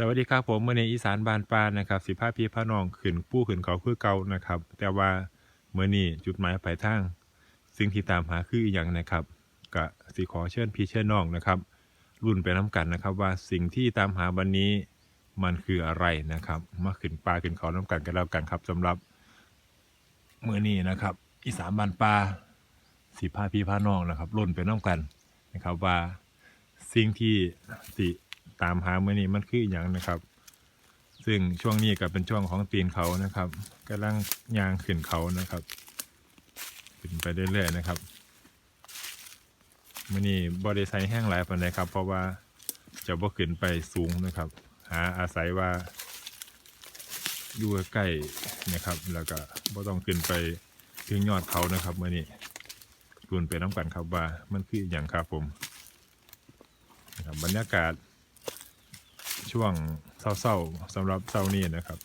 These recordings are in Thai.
สวัสดีครับผมเมื่อในอีสานบานปลานะครับสิพาพี่พาน้องขึ้นผู้ขึ้นเขาคือเก่านะครับ แต่ว่าเมื่อนี้จุดหมายปลายทางสิ่งที่ตามหาคืออย่างนะครับก็สิขอเชิญพี่เชิญน้องนะครับ รุ่นไปน้กันนะครับ ว่าสิ่งที่ตามหาวันนี้มันคืออะไรนะครับมาขึ้นปลาขึ้นเขาน้กันกันแล้วกันครับสำหรับเมื่อนี้นะครับ อีสานบานปลาสิพาพี่พาน้องนะครับรุ่นไปน้กันนะครับว่าสิ่งที่สิ ตามหาเมื่อนี้มันคืออย่างนะครับ ซึ่งช่วงนี้ก็เป็นช่วงของตีนเขานะครับกำลังยางขึ้นเขานะครับ ขึ้นไปเรื่อยๆนะครับมื่อนี้บริไซแห้งหลายปานใดครับ เพราะว่าจะบ่ขึ้นไปสูงนะครับ หาอาศัยว่าอยู่ใกล้นะครับ แล้วก็บ่ต้องขึ้นไปถึงยอดเขานะครับเมื่อนี้รุนไปน้ำกันครับว่ามันคืออย่างครับผมบรรยากาศ ช่วงเศร้าๆสำหรับเศร้านี้นะครับ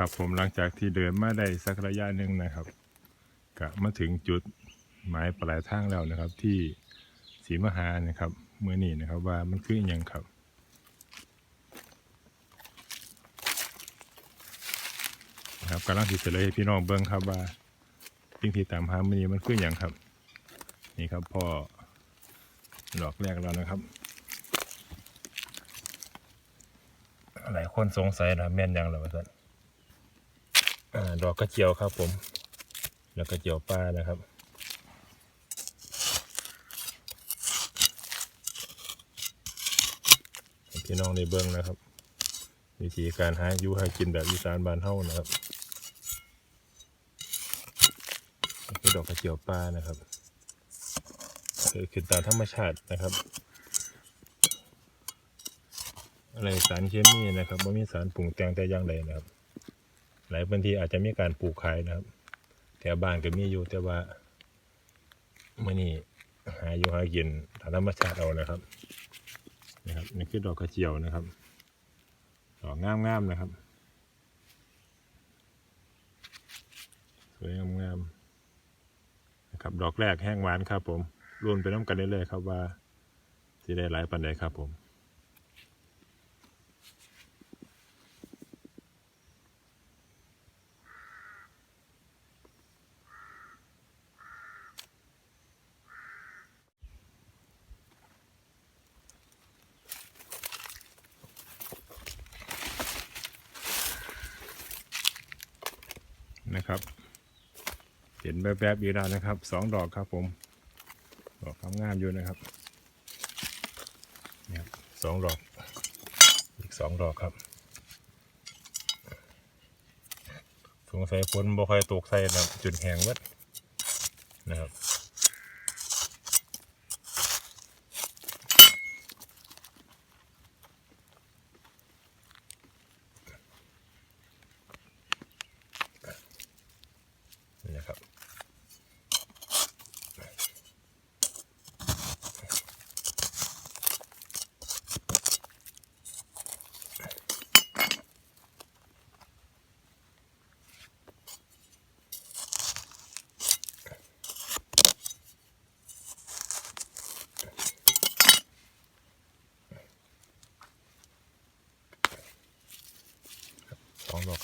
ครับผมหลังจากที่เดินมาได้สักระยะหนึ่งนะครับก็มาถึงจุดหมายปลายทางแล้วนะครับ ที่ศรีมหานะครับเมื่อนี้นะครับว่ามันคืออย่างครับครับกำลังที่จเลยพี่น้องเบิ้งครับว่าสิ่งที่ตามหามื่อนี้มันคืออย่างครับ นี่ครับพ่อดอกแรกแล้วนะครับหลายคนสงสัยนะแม่นยังหรือวะท่า อ่าดอกกระเจียวครับผมแล้วกระเจียวป้านะครับพี่น้องในเบิ้องนะครับ วิธีการหาอยู่หากินแบบอีสานบ้านเฮานะครับคือดอกกระเจียวป้านะครับเกิดขึ้นตามธรรมชาตินะครับ อะไรสารเคมีนะครับไม่มีสารปรุงแต่งแต่อย่างใดนะครับ หลายพื้นที่อาจจะมีการปลูกขายนะครับแถวบ้านก็มีอยู่แต่ว่ามื่อนี้หาอยู่หากินทางธรรมชาติเอานะครับนะครับนี่คือดอกกระเจียวนะครับดอกงามๆนะครับ สวยงามๆนะครับ ดอกแรกแห้งหวานครับผมรวนไปน้ำกันได้เลยๆครับว่าจะได้หลายปันใดครับผม นะครับ เห็นแบบแบบๆอยู่แล้วนะครับสองดอกครับผม ดอกงามๆอยู่นะครับนี่ครับสองดอก อีกสองดอกครับสงสัยฝนบ่ค่อยตกใส่นะจุดแห้งวัดนะครับ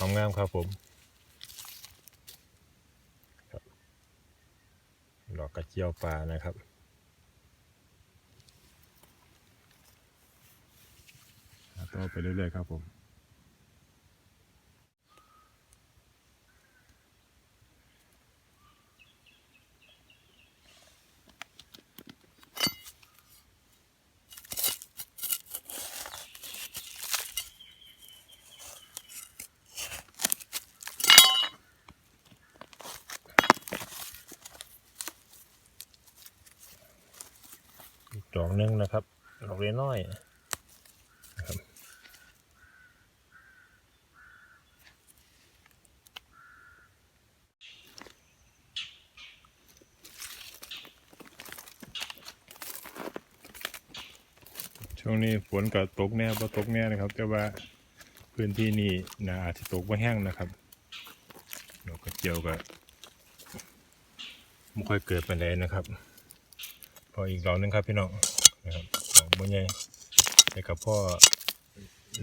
ความงามครับผมดอกกระเจียวปลานะครับต่อไปเรื่อยๆครับผม อยช่วงนี้ฝนก็ตกแน่พอตกแน่นะครับ แต่ว่าพื้นที่นี่นะอาจจะตกว่าแห้งนะครับดอกกรเจียวก็ไม่ค่อยเกิดเป็นไรนะครับ พออีกรอบนึงครับพี่น้องนะครับ บ่ใหญ่แต่กับพ่อ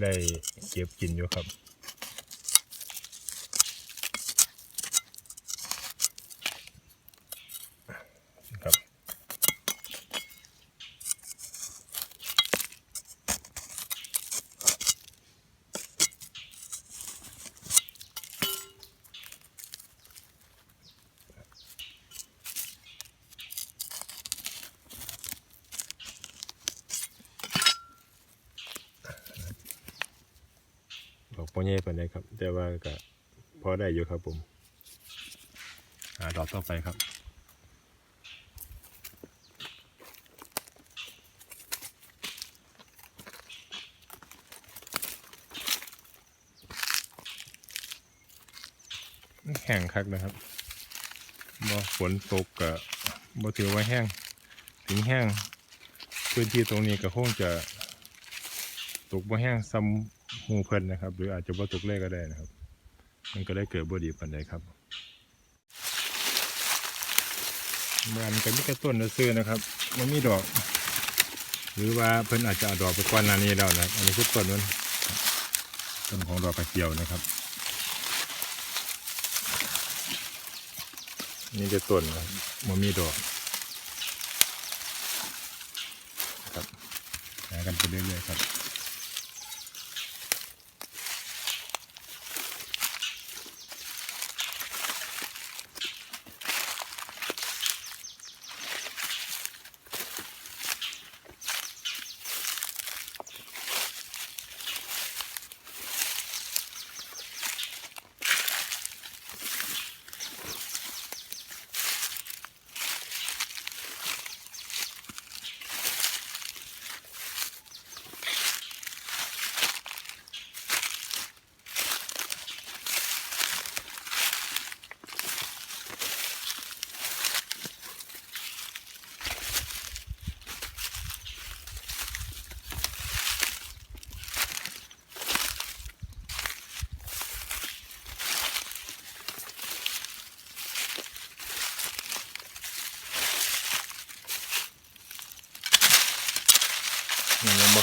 ได้เก็บกินอยู่ครับครับ ดอกโปเย่ปานใดครับ แต่ว่าก็พอได้อยู่ครับผมหาดอกต่อไปครับแห้งคักนะครับบ่ฝนตกก็บ่ถือว่าแห้ง ถึงแห้งพื้นที่ตรงนี้ก็คงจะตกบ่แห้งซ้ำ หูเพิ่นนะครับ หรืออาจจะบ่าตกเลยก็ได้นะครับ มันก็ได้เกิดบ่ดีปานใดครับบ้านก็มีแต่ต้นซื่อนะครับ มันมีดอก หรือว่าเพิ่นอาจจะเอาดอกไปก่อนหน้านี้แล้วนะอันนี้คือต้นมันต้นของดอกกระเจียวนะครับนี่จะต้นครับมันมีดอกครับหากันไปเรื่อยๆครับ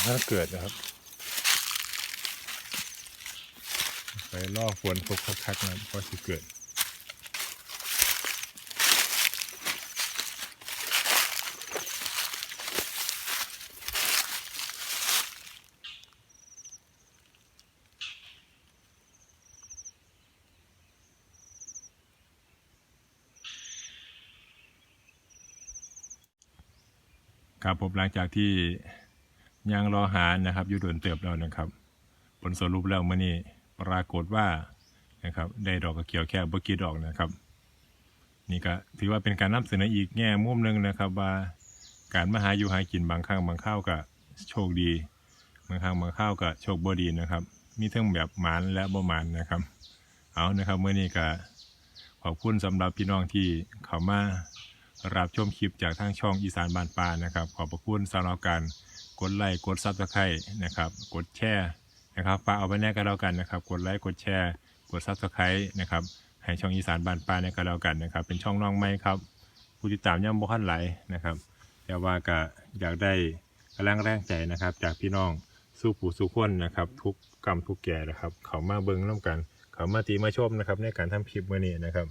มันยังบอกให้เกิดนะครับไปล่อฝนตกคักๆนะครับพอสิเกิดครับผมหลังจากที่ ยังรอหานะครับอยู่โดนเติบแล้วนะครับ ผลสรุปแล้วมื่อนี้ปรากฏว่านะครับได้ดอกกระเขียวแค่บกี่ดอกนะครับ นี่ก็ถือว่าเป็นการนำเสนออีกแง่มุมหนึ่งนะครับ ว่าการมาหาอยู่หากินบางครั้งบางข้าวก็โชคดี บางครั้งบางข้าวก็โชคบ่ดีนะครับ มีทั้งแบบหมานและบ่หมานนะครับ เอานะครับเมื่อนี้ก็ขอบคุณสำหรับพี่น้องที่เข้ามารับชมคลิปจากทางช่องอีสานบานปลานะครับ ขอบพระคุณสำหรับการ กดไลค์กดซับสไครต์นะครับ กดแชร์นะครับฝากเอาไปแน่ก็แล้วกันนะครับ กดไลค์กดแชร์กดซับสไครต์นะครับให้ช่องอีสานบานปลาเนี่ยก็แล้วกันนะครับ เป็นช่องน้องใหม่ครับผู้ติดตามย่อมบ่คันไหลนะครับแต่ว่าก็อยากได้กำลังแรงใจนะครับ จากพี่น้องสู้ผู้สู้คนนะครับ ทุกกรรมทุกแก่นะครับ เขามาเบิ้งน้ำกัน เขามาตีมาชมนะครับ ในการทำคลิปมื่อนี้นะครับ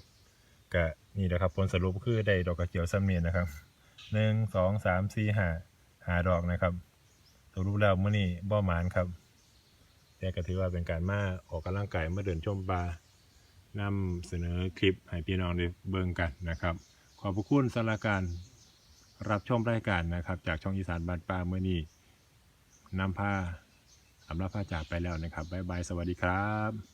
ก็นี่นะครับผลสรุปคือได้ดอกกระเจียวซ้ำเนียนนะครับหนึ่งสองสามสี่ห้าหาดอกนะครับ สรุปแล้วมื่อนี้บ่หมานครับ แต่ก็ถือว่าเป็นการมาออกกำลังกายมาเดินชมปลานำเสนอคลิปให้พี่น้องได้เบิ่งกันนะครับ ขอบพระคุณสารการรับชมรายการนะครับ จากช่องอีสานบ้านป่าเมื่อนี้นำผ้าอำลาผ้าจากไปแล้วนะครับบ๊ายบาย สวัสดีครับ